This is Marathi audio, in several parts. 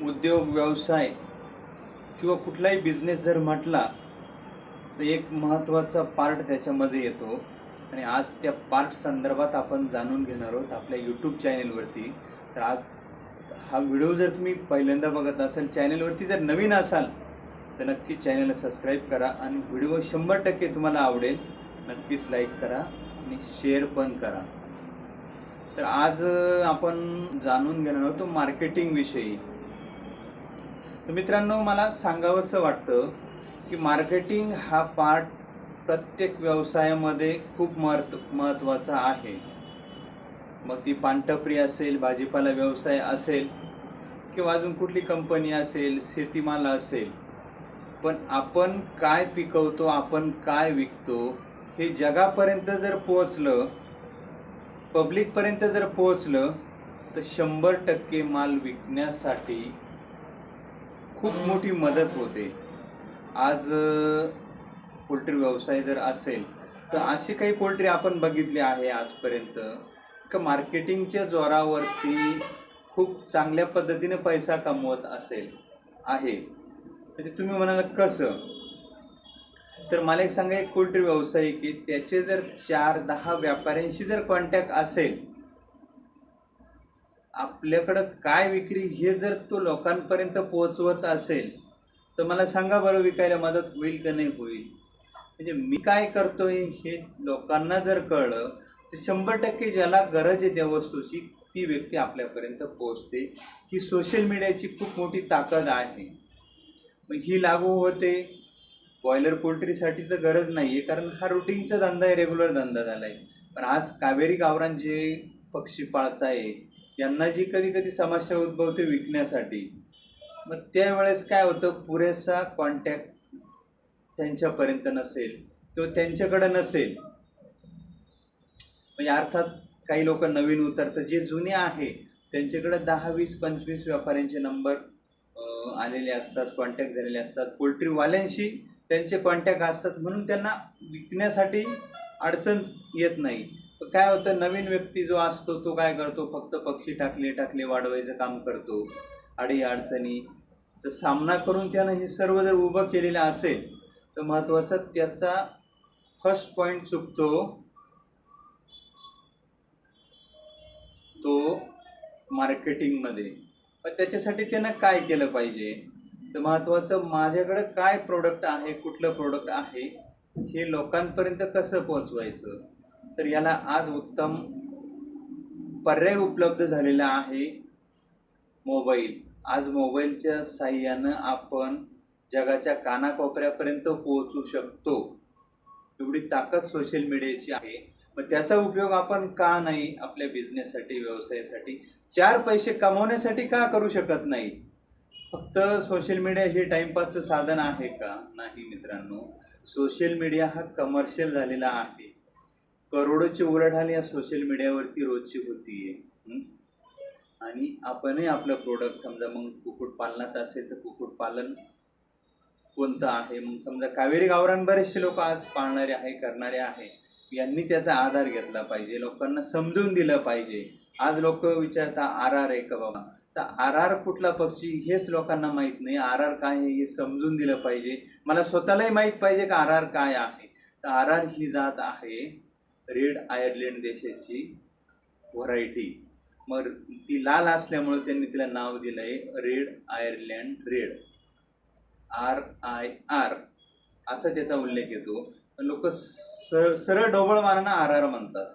उद्योग व्यवसाय किंवा कुठलाही बिझनेस जर म्हटला तर एक महत्त्वाचा पार्ट त्याच्यामध्ये येतो. आणि आज त्या पार्ट संदर्भात आपण जाणून घेणार आहोत आपल्या यूट्यूब चॅनेलवरती तर आज हा व्हिडिओ जर तुम्ही पहिल्यांदा बघत असाल चॅनेलवरती जर नवीन असाल तर नक्की चॅनलला सबस्क्राईब करा आणि व्हिडिओ शंभर टक्के तुम्हाला आवडेल. नक्कीच लाईक करा आणि शेअर पण करा. तर आज आपण जाणून घेणार आहोत मार्केटिंगविषयी तर मित्रांनो मला सांगावंसं वाटतं की मार्केटिंग हा पार्ट प्रत्येक व्यवसायामध्ये खूप महत्त्व महत्त्वाचा आहे. मग ती पानटपरी असेल भाजीपाला व्यवसाय असेल किंवा अजून कुठली कंपनी असेल शेतीमाल असेल पण आपण काय पिकवतो आपण काय विकतो हे जगापर्यंत जर पोहोचलं पब्लिकपर्यंत जर पोहोचलं तर शंभर टक्के माल विकण्यासाठी खूप मोठी मदत होते. आज पोल्ट्री व्यवसाय जर असेल तर अशी काही पोल्ट्री आपण बघितली आहे आजपर्यंत का मार्केटिंगच्या जोरावरती खूप चांगल्या पद्धतीने पैसा कमवत असेल आहे. म्हणजे तुम्ही म्हणाल कसं? तर मला एक सांगा एक पोल्ट्री व्यावसायिक आहे त्याचे जर चार दहा व्यापाऱ्यांशी जर कॉन्टॅक्ट असेल आपल्याकडं काय विक्री हे जर तो लोकांपर्यंत पोहोचवत असेल तर मला सांगा बरं विकायला मदत होईल का नाही होईल? म्हणजे मी काय करतोय हे लोकांना जर कळलं तर शंभर टक्के ज्याला गरज आहे त्या वस्तूची ती व्यक्ती आपल्यापर्यंत पोहोचते. ही सोशल मीडियाची खूप मोठी ताकद आहे. मग ही लागू होते. बॉयलर पोल्ट्रीसाठी तर गरज नाही आहे कारण हा रुटीनचा धंदा आहे रेग्युलर धंदा झाला आहे पण आज कावेरी गावरान जे पक्षी पाळताय यांना जी कधी कधी समस्या उद्भवते विकण्यासाठी मग त्यावेळेस काय होतं? पुरेसा कॉन्टॅक्ट त्यांच्यापर्यंत नसेल किंवा त्यांच्याकडे नसेल. म्हणजे अर्थात काही लोक नवीन उतरतात जे जुने आहे त्यांच्याकडे दहा वीस पंचवीस व्यापाऱ्यांचे नंबर आलेले असतात कॉन्टॅक्ट झालेले असतात. पोल्ट्रीवाल्यांशी त्यांचे कॉन्टॅक्ट असतात म्हणून त्यांना विकण्यासाठी अडचण येत नाही. काय होतं? नवीन व्यक्ती जो असतो तो काय करतो? फक्त पक्षी टाकले टाकले वाढवायचं काम करतो. अडी अडचणीचा सामना करून त्यानं हे सर्व जर उभं केलेलं असेल तर महत्त्वाचा त्याचा फर्स्ट पॉईंट चुकतो. तो मार्केटिंगमध्ये पण त्याच्यासाठी त्यानं काय केलं पाहिजे? तर महत्त्वाचं माझ्याकडं काय प्रोडक्ट आहे कुठलं प्रोडक्ट आहे हे लोकांपर्यंत कसं पोहोचवायचं? तर याला आज उत्तम पर्याय उपलब्ध झालेला आहे मोबाईल. आज मोबाईलच्या साह्यानं आपण जगाच्या कानाकोपऱ्यापर्यंत पोहोचू शकतो. एवढी ताकद सोशल मीडियाची आहे. मग त्याचा उपयोग आपण का नाही आपल्या बिझनेससाठी व्यवसायासाठी? चार पैसे कमवण्यासाठी का करू शकत नाही? फक्त सोशल मीडिया हे टाइमपासचं साधन आहे का? नाही मित्रांनो. सोशल मीडिया हा कमर्शियल झालेला आहे. करोडोची उलाढाल या सोशल मीडियावरती रोजची होतीये. आहे आणि आपणही आपलं प्रोडक्ट समजा मग कुक्कुटपालनात असेल तर कुक्कुटपालन कोणतं आहे? मग समजा कावेरी गावरान बरेचसे लोक आज पाळणारे आहे करणारे आहे. यांनी त्याचा आधार घेतला पाहिजे. लोकांना समजून दिलं पाहिजे. आज लोक विचारतात आर आर आहे का बाबा? तर आर आर कुठला पक्षी हेच लोकांना माहीत नाही. आर आर काय आहे हे समजून दिलं पाहिजे. मला स्वतःलाही माहीत पाहिजे का आर आर काय आहे. तर आर आर ही जात आहे रेड आयर्लंड देशाची व्हरायटी मग ती लाल असल्यामुळे त्यांनी तिला नाव दिलंय red Ireland red R I R असा त्याचा उल्लेख येतो. लोक सर सरळ ढोबळ मारांना आर आर म्हणतात.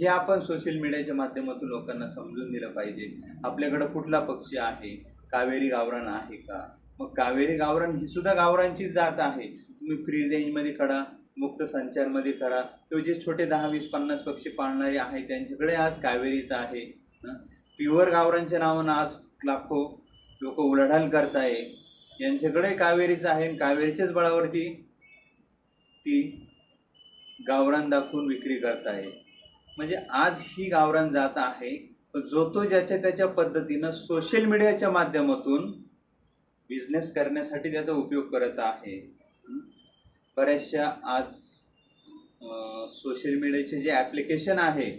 हे आपण सोशल मीडियाच्या माध्यमातून लोकांना समजून दिलं पाहिजे. आपल्याकडं कुठला पक्षी आहे? कावेरी गावरान आहे का? मग कावेरी गावरान ही सुद्धा गावरांची जात आहे. तुम्ही फ्री रेंजमध्ये करा मुक्त संचारमध्ये करा. किंवा जे छोटे दहा वीस पन्नास पक्षी पाळणारे आहे त्यांच्याकडे आज कावेरीचं आहे. प्युअर गावरांच्या नावानं आज लाखो लोक उलाढाल करताय. यांच्याकडे कावेरीचं आहे आणि कावेरीच्याच बळावरती ती गावरान दाखवून विक्री करताय. म्हणजे आज ही गावरान जात आहे जो तो ज्याच्या त्याच्या पद्धतीनं सोशल मीडियाच्या माध्यमातून बिझनेस करण्यासाठी त्याचा उपयोग करत आहे. बऱ्याचशा आज सोशल मीडियाचे जे ॲप्लिकेशन आहे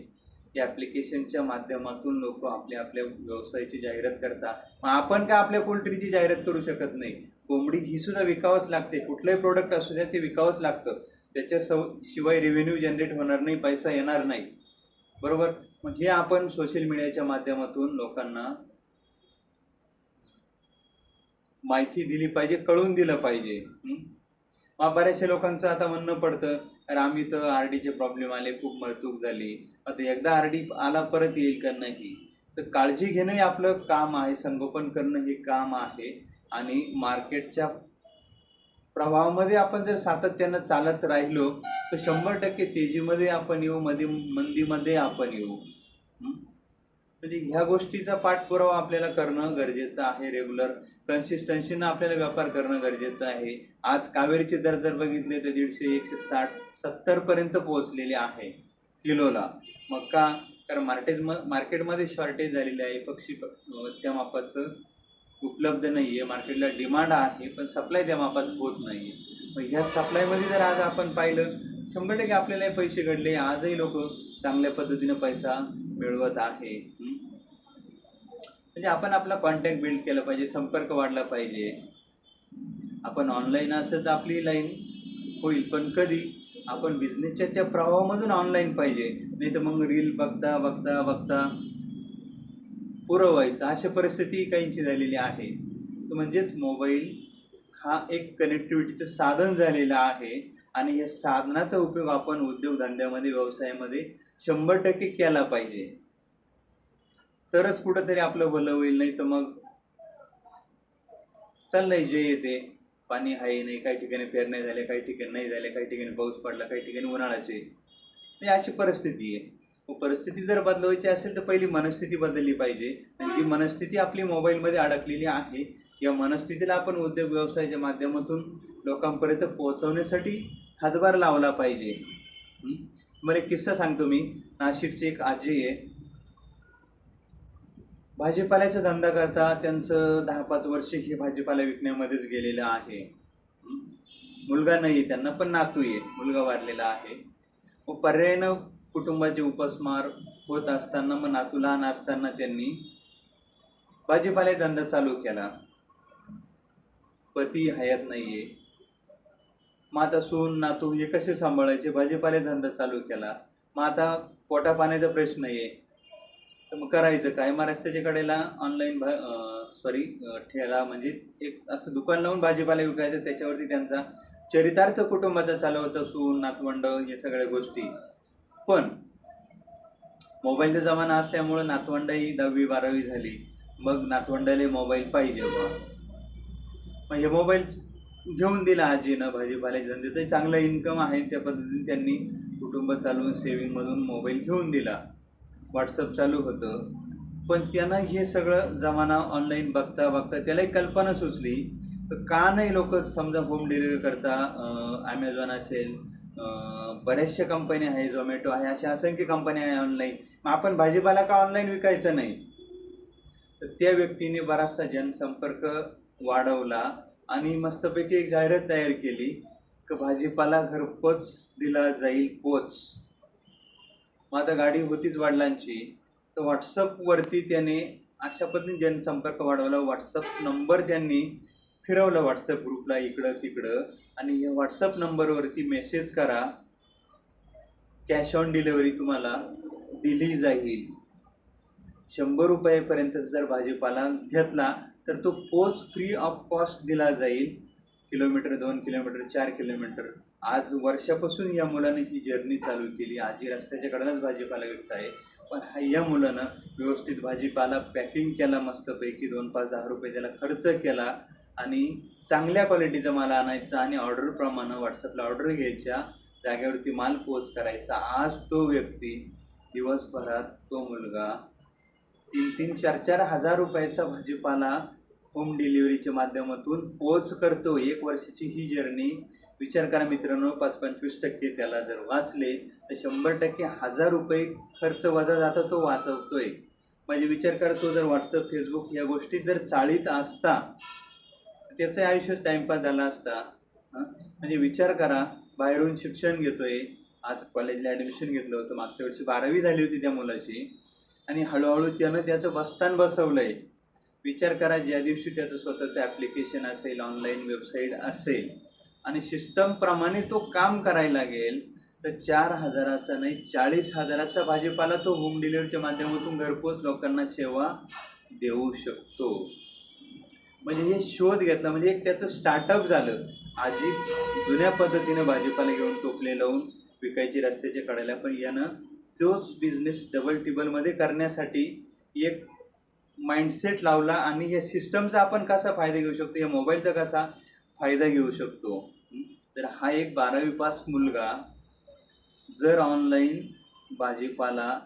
या ॲप्लिकेशनच्या माध्यमातून लोक आपल्या आपल्या व्यवसायाची जाहिरात करतात. मग आपण काय आपल्या पोल्ट्रीची जाहिरात करू शकत नाही? कोंबडी ही सुद्धा विकावंच लागते. कुठलंही प्रोडक्ट असू द्या ते विकावंच लागतं. त्याच्या सव शिवाय रेव्हेन्यू जनरेट होणार नाही पैसा येणार नाही. बरोबर? मग हे आपण सोशल मीडियाच्या माध्यमातून लोकांना माहिती दिली पाहिजे कळून दिलं पाहिजे. मग बऱ्याचशा लोकांचं आता म्हणणं पडतं अरे आम्ही तर आर डीचे प्रॉब्लेम आले खूप मरतूक झाली. आता एकदा आर डी आला परत येईल का नाही? तर काळजी घेणं हे आपलं काम आहे संगोपन करणं हे काम आहे. आणि मार्केटच्या प्रवाहामध्ये आपण जर सातत्यानं चालत राहिलो तर शंभर टक्के तेजीमध्ये आपण येऊ मध्ये मंदीमध्ये आपण येऊ. म्हणजे ह्या गोष्टीचा पाठपुरावा आपल्याला करणं गरजेचं आहे रेग्युलर कन्सिस्टन्सीनं आपल्याला व्यापार करणं गरजेचं आहे. आज कावेरीचे दर जर बघितले तर दीडशे एकशे साठ सत्तर पर्यंत पोहोचलेले आहे किलोला. मग का? कारण मार्केट मार्केटमध्ये शॉर्टेज झालेले आहे पक्षी त्या मापाचं उपलब्ध नाही आहे मार्केटला डिमांड आहे पण सप्लाय त्या मापात होत नाही मग ह्या सप्लायमध्ये जर आज आपण पाहिलं शंभर टक्के आपल्याला पैसे घडले. आजही लोक चांगल्या पद्धतीनं पैसा मिळवत आहे. म्हणजे आपण आपला कॉन्टॅक्ट बिल्ड केला पाहिजे संपर्क वाढला पाहिजे. आपण ऑनलाईन असेल तर आपली लाईन होईल पण कधी? आपण बिझनेसच्या त्या प्रवाहामधून ऑनलाईन पाहिजे. नाही तर मग रील बघता बघता बघता पुरवायचं अशा परिस्थिती काहींची झालेली आहे. म्हणजेच मोबाईल हा एक कनेक्टिव्हिटीचं साधन झालेलं आहे आणि या साधनाचा उपयोग आपण उद्योगधंद्यामध्ये व्यवसायामध्ये शंभर टक्के केला पाहिजे. तरच कुठंतरी आपलं भलं होईल नाही तर मग चाललंय जे येते. पाणी आहे नाही काही ठिकाणी पेरण्या झाल्या काही ठिकाणी नाही झाल्या काही ठिकाणी पाऊस पडला काही ठिकाणी उन्हाळ्याचे. म्हणजे अशी परिस्थिती आहे. परिस्थिती जर बदलवायची असेल तर पहिली मनस्थिती बदलली पाहिजे. आणि जी मनस्थिती आपली मोबाईलमध्ये अडकलेली आहे या मनस्थितीला आपण उद्योग व्यवसायाच्या माध्यमातून लोकांपर्यंत पोहोचवण्यासाठी हातभार लावला पाहिजे. तुम्हाला एक किस्सा सांगतो मी. नाशिकची एक आजी आहे. भाजीपाल्याचा धंदा करता त्यांचं दहा पाच वर्ष हे भाजीपाला विकण्यामध्येच गेलेलं आहे. मुलगा नाही आहे त्यांना पण नातू आहे. मुलगा वारलेला आहे. मग पर्यायानं कुटुंबाचे उपासमार होत असताना मग नातू लहान असताना त्यांनी भाजीपाला धंदा चालू केला. पती हयात नाहीये. मग आता सून नातू हे कसे सांभाळायचे? भाजीपाले धंदा चालू केला. मग आता पोटा पाण्याचा प्रश्न आहे. तर मग करायचं काय? महाराष्ट्राच्या कडेला ऑनलाईन भा सॉरी ठेला म्हणजे एक असं दुकान लावून भाजीपाला विकायचं. त्याच्यावरती त्यांचा चरितार्थ कुटुंबाचा चालू होतं. सून नातवंड हे सगळ्या गोष्टी. पण मोबाईलचा जमाना असल्यामुळं नातवंडही दहावी बारावी झाली. मग नातवंडाला मोबाईल पाहिजे बा. मग हे मोबाईल घेऊन दिला आजीनं भाजीपाल्याचे धंदे. तर चांगलं इन्कम आहे त्या पद्धतीने त्यांनी कुटुंब चालवून सेविंगमधून मोबाईल घेऊन दिला. व्हॉट्सअप चालू होतं. पण त्यांना हे सगळं जमाना ऑनलाईन बघता बघता त्यालाही कल्पना सुचली. तर का नाही लोक समजा होम डिलिव्हरी करता? ॲमेझॉन असेल बऱ्याचशा कंपन्या आहे झोमॅटो आहे अशा असंख्य कंपन्या आहे ऑनलाईन मग आपण भाजीपाला का ऑनलाईन विकायचं नाही? तर त्या व्यक्तीने बराचसा जनसंपर्क वाढवला आणि मस्तपैकी एक जाहिरात तयार केली की भाजीपाला घरपोच दिला जाईल पोच. मग आता गाडी होतीच वडिलांची तर व्हॉट्सअपवरती त्याने अशा पद्धतीने जनसंपर्क वाढवला. व्हॉट्सअप नंबर त्यांनी फिरवला व्हॉट्सअप ग्रुपला इकडं तिकडं आणि या व्हॉट्सअप नंबरवरती मेसेज करा. कॅश ऑन डिलिव्हरी तुम्हाला दिली जाईल. शंभर रुपयापर्यंत जर भाजीपाला घेतला तर तो पोच फ्री ऑफ कॉस्ट दिला जाईल. किलोमीटर दोन किलोमीटर चार किलोमीटर. आज वर्षापासून या मुलाने ही जर्नी चालू केली. आजी रस्त्याच्या कडेलाच भाजीपाला विकत आहे. पण हा या मुलानं व्यवस्थित भाजीपाला पॅकिंग केला मस्तपैकी दोन पाच दहा रुपये त्याला खर्च केला. आणि चांगल्या क्वालिटीचा माल आणायचा आणि ऑर्डरप्रमाणे व्हॉट्सअपला ऑर्डर घ्यायच्या जागेवरती माल पोच करायचा. आज तो व्यक्ती दिवसभरात तो मुलगा तीन तीन चार चार हजार रुपयाचा भाजीपाला होम डिलिव्हरीच्या माध्यमातून पोच करतो. एक वर्षाची ही जर्नी विचार करा मित्रांनो पाच पंचवीस टक्के त्याला जर वाचले तर शंभर टक्के हजार रुपये खर्च वजा जाता तो वाचवतोय. म्हणजे विचार करा तो जर व्हॉट्सअप फेसबुक या गोष्टी जर चाळीत असता त्याचं आयुष्य टाइमपास झाला असता हं? म्हणजे विचार करा बाहेरून शिक्षण घेतोय. आज कॉलेजला ॲडमिशन घेतलं होतं मागच्या वर्षी बारावी झाली होती त्या मुलाची. आणि हळूहळू त्यानं त्याचं बस्तान बसवलं आहे विचार करा ज्या दिवशी त्याचं स्वतःचं ॲप्लिकेशन असेल ऑनलाईन वेबसाईट असेल आणि सिस्टमप्रमाणे तो काम करायला लागेल तर चार हजाराचा नाही चाळीस हजाराचा भाजीपाला तो होम डिलिव्हरीच्या माध्यमातून घरपोच लोकांना सेवा देऊ शकतो. म्हणजे हे शोध घेतला म्हणजे एक त्याचं स्टार्टअप झालं. आजी जुन्या पद्धतीनं भाजीपाला घेऊन टोपले लावून विकायची रस्त्याच्या कडेला पण यानं तोच बिझनेस डबल टिबलमध्ये करण्यासाठी एक माइंडसेट लावला आणि या सिस्टमचा आपण कसा फायदा घेऊ शकतो या मोबाईलचा कसा फायदा घेऊ शकतो? तर हा एक बारावी पास मुलगा जर ऑनलाईन भाजीपाला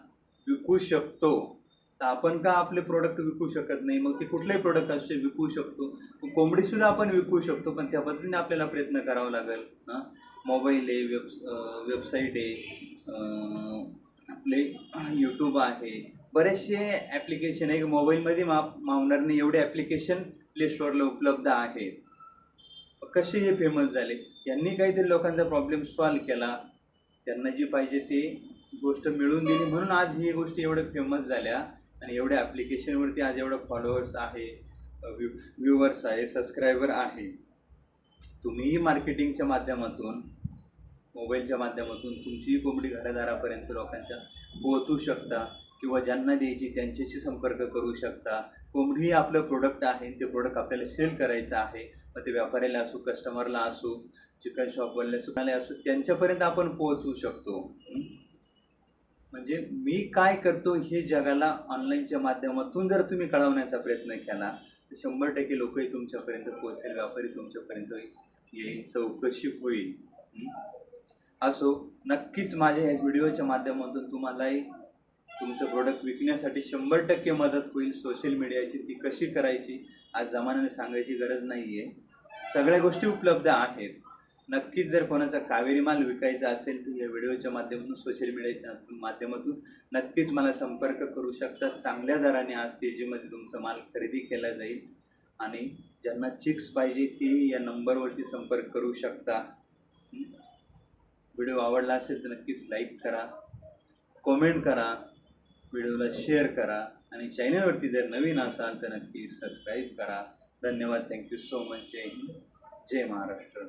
विकू शकतो तर आपण का आपले प्रोडक्ट विकू शकत नाही? मग ते कुठलेही प्रोडक्ट असे विकू शकतो. कोंबडी सुद्धा आपण विकू शकतो पण त्या पद्धतीने आपल्याला प्रयत्न करावा लागेल हां? मोबाईल आहे वेब वेबसाईट आहे आपले यूट्यूब आहे. बरेचसे ॲप्लिकेशन आहे. मोबाईलमध्ये मा मावणारने एवढे ॲप्लिकेशन प्ले स्टोअरला उपलब्ध आहेत. कसे हे फेमस झाले? यांनी काहीतरी लोकांचा प्रॉब्लेम सॉल्व केला. त्यांना जी पाहिजे ते गोष्ट मिळून दिली म्हणून आज ही गोष्टी एवढ्या फेमस झाल्या. आणि एवढ्या ॲप्लिकेशनवरती आज एवढं फॉलोअर्स आहे व्ह्युअर्स आहे सबस्क्रायबर आहे. तुम्हीही मार्केटिंगच्या माध्यमातून मोबाईलच्या माध्यमातून तुमचीही कोंबडी घरादारापर्यंत लोकांच्या पोहोचू शकता किंवा ज्यांना द्यायची त्यांच्याशी संपर्क करू शकता. कोंबडीही आपलं प्रोडक्ट आहे ते प्रोडक्ट आपल्याला सेल करायचं आहे. मग ते व्यापाऱ्याला असो कस्टमरला असो चिकन शॉपवाल्याला असो त्यांच्यापर्यंत आपण पोहोचू शकतो. म्हणजे मी काय करतो हे जगाला ऑनलाईनच्या माध्यमातून जर तुम्ही कळवण्याचा प्रयत्न केला तर शंभर टक्के लोकही तुमच्यापर्यंत पोहोचेल व्यापारी तुमच्यापर्यंत येईल चौकशी होईल. असो नक्कीच माझ्या या व्हिडिओच्या माध्यमातून तुम्हालाही तुमचं प्रोडक्ट विकण्यासाठी शंभर टक्के मदत होईल. सोशल मीडियाची ती कशी करायची आज जमान्याने सांगायची गरज नाही आहे सगळ्या गोष्टी उपलब्ध आहेत. नक्कीच जर कोणाचा कावेरी माल विकायचा असेल तर या व्हिडिओच्या माध्यमातून सोशल मीडियाच्या माध्यमातून नक्कीच मला संपर्क करू शकता. चांगल्या दराने आज तेजीमध्ये तुमचा माल खरेदी केला जाईल आणि ज्यांना चिक्स पाहिजे ते या नंबरवरती संपर्क करू शकता. व्हिडिओ आवडला असेल तर नक्कीच लाईक करा कॉमेंट करा व्हिडिओला शेअर करा आणि चॅनलवरती जर नवीन असाल तर नक्की सबस्क्राईब करा. धन्यवाद. थँक्यू सो मच जय हिंद. जय महाराष्ट्र.